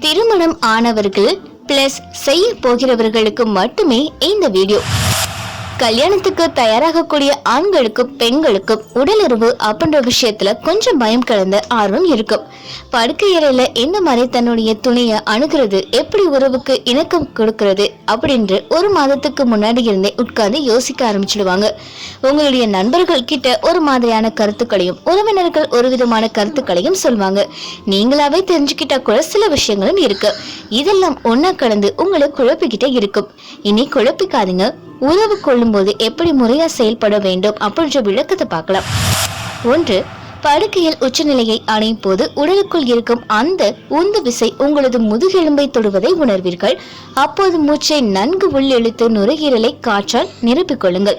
திருமணம் ஆனவர்கள் பிளஸ் செய்ய போகிறவர்களுக்கு மட்டுமே இந்த வீடியோ கல்யாணத்துக்கு தயாராகக்கூடிய ஆண்களுக்கும் பெண்களுக்கும் உடலுறவு அப்படின்ற விஷயத்துல கொஞ்சம் பயம் கலந்த ஆர்வம் இருக்கும். படுக்கை அறையில எந்த மாதிரி தன்னுடைய துணையை அணுகிறது எப்படி உறவுக்கு இணக்கம் கொடுக்கிறது அப்படின்று ஒரு மாதத்துக்கு முன்னாடி இருந்தே உட்கார்ந்து யோசிக்க ஆரம்பிச்சிடுவாங்க. உங்களுடைய நண்பர்கள் கிட்ட ஒரு மாதிரியான கருத்துக்களையும் உறவினர்கள் ஒரு விதமான கருத்துக்களையும் சொல்லுவாங்க நீங்களாவே தெரிஞ்சுக்கிட்டா கூட சில விஷயங்களும் இருக்கு. இதெல்லாம் ஒன்னா கலந்து உங்களை குழப்பிக்கிட்டே இருக்கும். இனி குழப்பிக்காதீங்க. உறவு கொள்ளும்போது எப்படி முறையா செயல்பட வேண்டும் அப்படின்ற விளக்கத்தை பார்க்கலாம். ஒன்று படுக்கையில் உச்சநிலையை அடையும் போது உடலுக்குள் இருக்கும் அந்த உந்து விசை உங்களது முதுகெலும்பை தொடுவதை உணர்வீர்கள். அப்போது மூச்சை நன்கு உள்ளிழுத்து நுரையீரலை காற்றால் நிரப்பிக் கொள்ளுங்கள்.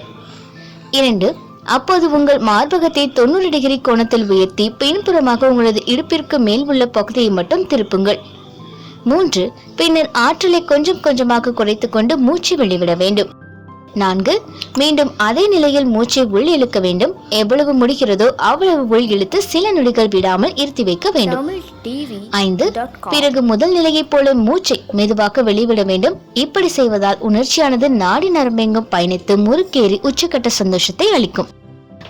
இரண்டு அப்போது உங்கள் மார்பகத்தை தொண்ணூறு டிகிரி கோணத்தில் உயர்த்தி பின்புறமாக உங்களது இடுப்பிற்கு மேல் உள்ள பகுதியை மட்டும் திருப்புங்கள். மூன்று பின்னர் ஆற்றலை கொஞ்சம் கொஞ்சமாக குறைத்துக்கொண்டு மூச்சு வெளிவிட வேண்டும். நான்கு மீண்டும் அதே நிலையில் மூச்சை உள் இழுக்க வேண்டும். எவ்வளவு முடிகிறதோ அவ்வளவு உள் இழுத்து சில நொடிகள் விடாமல் இருத்தி வைக்க வேண்டும். ஐந்து பிறகு முதல் நிலையைப் போல மூச்சை மெதுவாக வெளிவிட வேண்டும். இப்படி செய்வதால் உணர்ச்சியானது நாடி நரம்பெங்கும் பயணித்து முறுக்கேறி உச்சக்கட்ட சந்தோஷத்தை அளிக்கும்.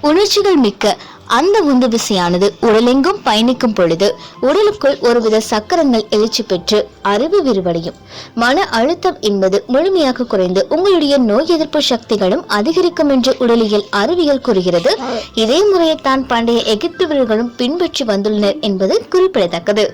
உணர்ச்சிகள் மிக்க அந்த உந்து விசையானது உடலெங்கும் பயணிக்கும் பொழுது உடலுக்குள் ஒருவித சக்கரங்கள் எழுச்சி பெற்று அறிவு விரிவடையும். மன அழுத்தம் என்பது முழுமையாக குறைந்து உங்களுடைய நோய் எதிர்ப்பு சக்திகளும் அதிகரிக்கும் என்று உடலியல் அறிவியல் கூறுகிறது. இதே முறையைத்தான் பண்டைய எகிப்து வீரர்களும் பின்பற்றி வந்துள்ளனர் என்பது குறிப்பிடத்தக்கது.